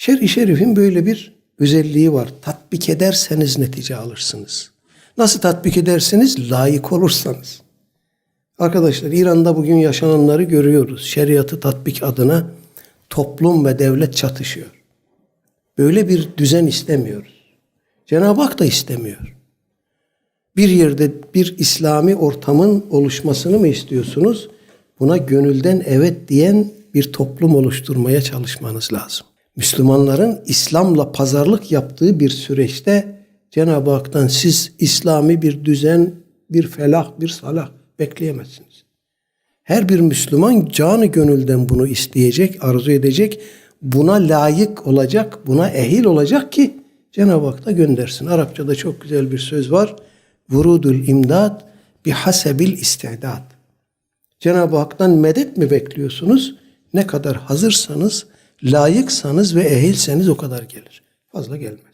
Şer-i şerifin böyle bir özelliği var. Tatbik ederseniz netice alırsınız. Nasıl tatbik edersiniz? Layık olursanız. Arkadaşlar İran'da bugün yaşananları görüyoruz. Şeriatı tatbik adına toplum ve devlet çatışıyor. Böyle bir düzen istemiyoruz. Cenab-ı Hak da istemiyor. Bir yerde bir İslami ortamın oluşmasını mı istiyorsunuz? Buna gönülden evet diyen bir toplum oluşturmaya çalışmanız lazım. Müslümanların İslam'la pazarlık yaptığı bir süreçte Cenab-ı Hak'tan siz İslami bir düzen, bir felah, bir salah bekleyemezsiniz. Her bir Müslüman canı gönülden bunu isteyecek, arzu edecek, buna layık olacak, buna ehil olacak ki Cenab-ı Hak da göndersin. Arapçada çok güzel bir söz var. Vurudul imdad bi hasebil istidat. Cenab-ı Hak'tan medet mi bekliyorsunuz? Ne kadar hazırsanız, layıksanız ve ehilseniz o kadar gelir. Fazla gelmez.